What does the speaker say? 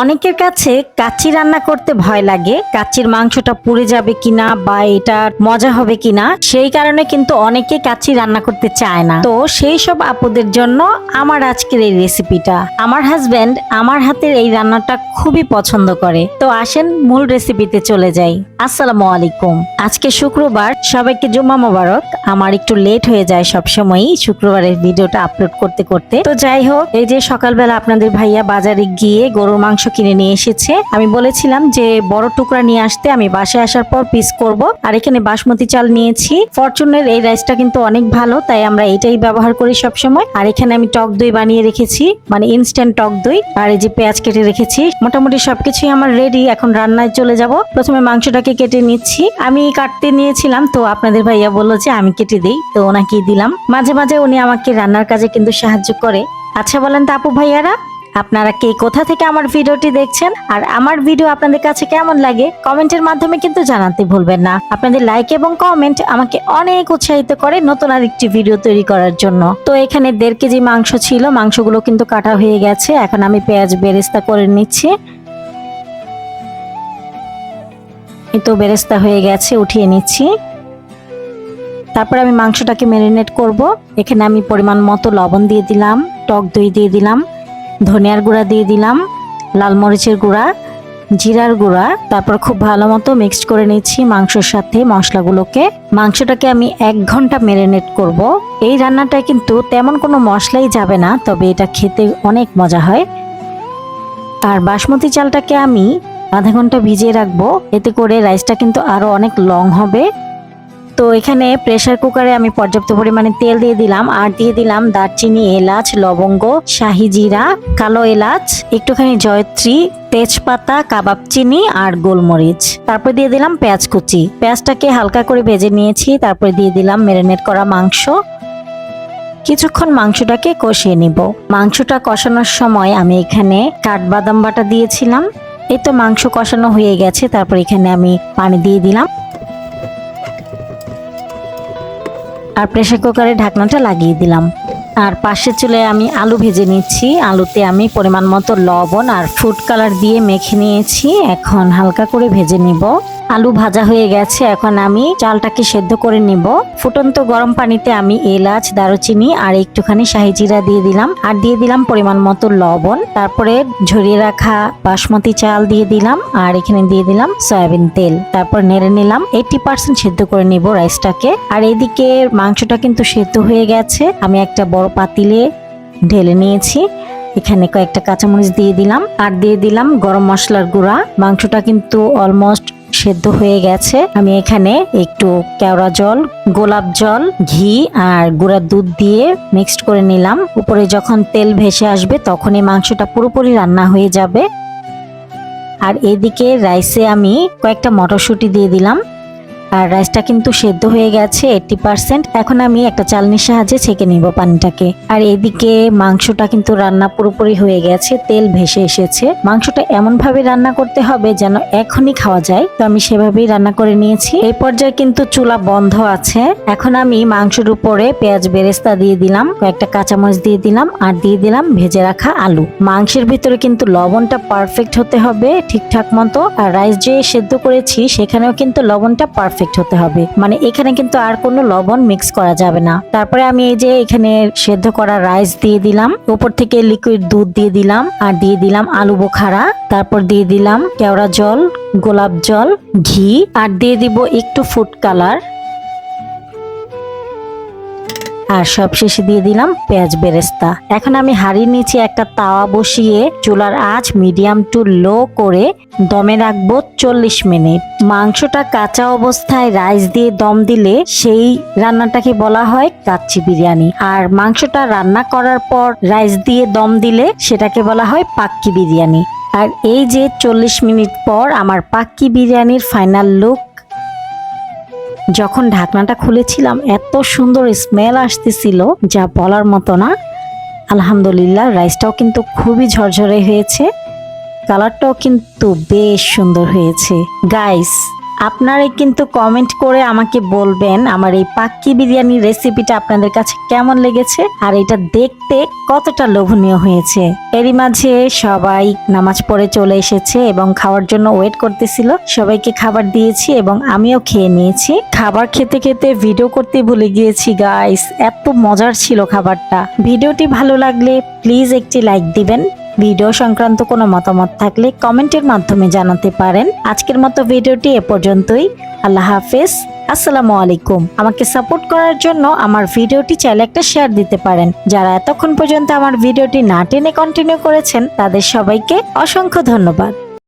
অনেকের কাছে কাচ্চি রান্না করতে ভয় লাগে, কাচ্চির মাংসটা পুড়ে যাবে কিনা বা এটা মজা হবে কিনা, সেই কারণে কিন্তু অনেকে কাচ্চি রান্না করতে চায় না। তো সেই সব আপদের জন্য আমার আজকের এই রেসিপিটা। আমার হাজব্যান্ড আমার হাতের এই রান্নাটা খুবই পছন্দ করে। তো আসেন মূল রেসিপিতে চলে যাই। আসসালামু আলাইকুম। আজকে শুক্রবার, সবাইকে জুম্মা মোবারক। আমার একটু লেট হয়ে যায় সবসময়ই শুক্রবারের ভিডিওটা আপলোড করতে করতে। তো যাই হোক, এই যে সকালবেলা আপনাদের ভাইয়া বাজারে গিয়ে গরুর মাংস কিনে নিয়ে এসেছে। আমি বলেছিলাম যে বড় টুকরা নিয়ে আসতে আমি বাসায় আসার পর পিস করব। আর এখানে বাসমতি চাল নিয়েছি। ফরচুনের এই রাইসটা কিন্তু অনেক ভালো, তাই আমরা এটাই ব্যবহার করি সব সময় আর এখানে আমি টক দই বানিয়ে রেখেছি মানে ইনস্ট্যান্ট টক দই। আর এই যে পেঁয়াজ কেটে রেখেছি, মোটামুটি সবকিছুই আমার রেডি এখন রান্নায় চলে যাব। প্রথমে মাংসটাকে কেটে নিচ্ছি। আমি কাটতে নিয়েছিলাম, তো আপনাদের ভাইয়া বলল যে আমি কেটে দিই, তো ওনাকে দিলাম। মাঝে মাঝে উনি আমাকে রান্নার কাজে কিন্তু সাহায্য করে। আচ্ছা বলেন তো আপু ভাইয়ারা, আপনারা কে কোথা থেকে আমার ভিডিওটি দেখছেন? আর আমার ভিডিও আপনাদের কাছে কেমন লাগে, কমেন্টের মাধ্যমে কিন্তু জানাতে ভুলবেন না। আপনাদের লাইক এবং কমেন্ট আমাকে অনেক উৎসাহিত করে নতুন আর একটি ভিডিও তৈরি করার জন্য। তো এখানে দেড় কেজি মাংস ছিল, মাংসগুলো কিন্তু কাটা হয়ে গেছে। এখন আমি পেঁয়াজ বেরেস্তা করে নিচ্ছি। এই তো বেরেস্তা হয়ে গেছে, উঠিয়ে নিচ্ছি। তারপর আমি মাংসটাকে ম্যারিনেট করব। এখানে আমি পরিমাণ মতো লবণ দিয়ে দিলাম, টক দই দিয়ে দিলাম, ধনিয়ার গুঁড়া দিয়ে দিলাম, লাল মরিচের গুঁড়া, জিরার গুঁড়া। তারপর খুব ভালো মতো মিক্সড করে নিচ্ছি মাংসের সাথে মশলাগুলোকে। মাংসটাকে আমি এক ঘণ্টা ম্যারিনেট করব। এই রান্নাটা কিন্তু তেমন কোনো মশলাই যাবে না, তবে এটা খেতে অনেক মজা হয়। আর বাসমতি চালটাকে আমি আধা ঘণ্টা ভিজিয়ে রাখব। এতে করে রাইসটা কিন্তু আরও অনেক লং হবে। তো এখানে প্রেসার কুকারে আমি পর্যাপ্ত পরিমাণে তেল দিয়ে দিলাম। আর দিয়ে দিলাম দারচিনি, এলাচ, লবঙ্গ, শাহি জিরা, কালো এলাচ, একটুখানি জয়ত্রী, তেজপাতা, কাবাব চিনি আর গোলমরিচ। তারপর দিয়ে দিলাম পেঁয়াজ কুচি। পেঁয়াজটাকে হালকা করে ভেজে নিয়েছি। তারপরে দিয়ে দিলাম ম্যারিনেট করা মাংস। কিছুক্ষণ মাংসটাকে কষিয়ে নিব। মাংসটা কষানোর সময় আমি এখানে কাঠবাদাম বাটা দিয়েছিলাম। এই তো মাংস কষানো হয়ে গেছে, তারপর এখানে আমি পানি দিয়ে দিলাম। আর প্রেসার কুকারে ঢাকনাটা লাগিয়ে দিলাম। আর পাশে চুলে আমি আলু ভেজে নিচ্ছি। আলুতে আমি পরিমাণ মতো লবণ আর ফুড কালার দিয়ে মেখে নিয়েছি। এখন হালকা করে ভেজে নিব। আলু ভাজা হয়ে গেছে, এখন আমি চালটাকে সেদ্ধ করে নিব। ফুটন্ত গরম পানিতে আমি এলাচ, দারুচিনি আর একটুখানি শাহি জিরা দিয়ে দিলাম। আর দিয়ে দিলাম পরিমাণ মতো লবণ। তারপরে ঝরিয়ে রাখা বাসমতি চাল দিয়ে দিলাম আর এখানে দিয়ে দিলাম সয়াবিন তেল। তারপর নেড়ে নিলাম। এইটি পার্সেন্ট সেদ্ধ করে নিব রাইসটাকে। আর এদিকে মাংসটা কিন্তু সেদ্ধ হয়ে গেছে। আমি একটা বড় পাতিলে ঢেলে নিয়েছি। এখানে কয়েকটা কাঁচামরিচ দিয়ে দিলাম। আর দিয়ে দিলাম গরম মশলার গুঁড়া। মাংসটা কিন্তু অলমোস্ট সেদ্ধ হয়ে গেছে। আমি এখানে একটু কেওড়া জল, গোলাপ জল, ঘি আর গুঁড়ার দুধ দিয়ে মিক্সড করে নিলাম। উপরে যখন তেল ভেসে আসবে তখনই মাংসটা পুরোপুরি রান্না হয়ে যাবে। আর এদিকে রাইসে আমি কয়েকটা মটরশুঁটি দিয়ে দিলাম। আর রাইসটা কিন্তু সেদ্ধ হয়ে গেছে এইটি পার্সেন্ট এখন আমি একটা চালনির সাহায্যে ছেঁকে নিব পানিটাকে। আর এদিকে মাংসটা কিন্তু রান্না পুরোপুরি হয়ে গেছে, তেল ভেসে এসেছে। মাংসটা এমন ভাবে রান্না করতে হবে যেন এখনই খাওয়া যায়। তো আমি সেভাবেই রান্না করে নিয়েছি। এই পর্যায়ে কিন্তু চুলা বন্ধ আছে। এখন আমি মাংসের উপরে পেঁয়াজ বেরেস্তা দিয়ে দিলাম, কয়েকটা কাঁচামরিচ দিয়ে দিলাম, আর দিয়ে দিলাম ভেজে রাখা আলু। মাংসের ভিতরে কিন্তু লবণটা পারফেক্ট হতে হবে ঠিকঠাক মতো। আর রাইস যে সেদ্ধ করেছি, সেখানেও কিন্তু লবণটা পারফেক্ট হতে হবে। মানে এখানে কিন্তু আর কোনো লবণ মিক্স করা যাবে না। তারপরে আমি এই যে এখানে সেদ্ধ করা রাইস দিয়ে দিলাম। উপর থেকে লিকুইড দুধ দিয়ে দিলাম আর দিয়ে দিলাম আলু বোখারা। তারপর দিয়ে দিলাম কেওড়া জল, গোলাপ জল, ঘি আর দিয়ে দিব একটু ফুড কালার আর সব শেষে দিয়ে দিলাম পেঁয়াজ বেরেস্তা। এখন আমি হাড়ির নিচে একটা তাওয়া বসিয়ে চুলার আঁচ মিডিয়াম টু লো করে দমে রাখব চল্লিশ মিনিট। মাংসটা কাঁচা অবস্থায় রাইস দিয়ে দম দিলে সেই রান্নাটাকে বলা হয় কাচ্চি বিরিয়ানি। আর মাংসটা রান্না করার পর রাইস দিয়ে দম দিলে সেটাকে বলা হয় পাক্কি বিরিয়ানি। আর এই যে চল্লিশ মিনিট পর আমার পাক্কি বিরিয়ানির ফাইনাল লুক যখন ঢাকনাটা খুলেছিলাম, এত সুন্দর স্মেল আসতেছিল যা বলার মতো না। আলহামদুলিল্লাহ রাইসটাও কিন্তু খুবই ঝরঝরে হয়েছে। কালারটাও কিন্তু বেশ সুন্দর হয়েছে। গাইস আপনারাই কিন্তু কমেন্ট করে আমাকে বলবেন আমার এই পাক্কি বিরিয়ানির রেসিপিটা আপনাদের কাছে কেমন লেগেছে আর এটা দেখতে কতটা লোভনীয় হয়েছে। এরই মাঝে সবাই নামাজ পড়ে চলে এসেছে এবং খাওয়ার জন্য ওয়েট করতেছিল। সবাইকে খাবার দিয়েছি এবং আমিও খেয়ে নিয়েছি। খাবার খেতে খেতে ভিডিও করতে ভুলে গিয়েছি গাইস এত মজার ছিল খাবারটা। ভিডিওটি ভালো লাগলে প্লিজ একটি লাইক দিবেন। ভিডিও সংক্রান্ত কোনো মতামত থাকলে কমেন্টের মাধ্যমে জানাতে পারেন। আজকের মতো ভিডিওটি এ পর্যন্তই। আল্লাহ হাফেজ। আসসালামু আলাইকুম। আমাকে সাপোর্ট করার জন্য আমার ভিডিওটি চাইলে একটা শেয়ার দিতে পারেন। যারা এতক্ষণ পর্যন্ত আমার ভিডিওটি না টেনে কন্টিনিউ করেছেন, তাদের সবাইকে অসংখ্য ধন্যবাদ।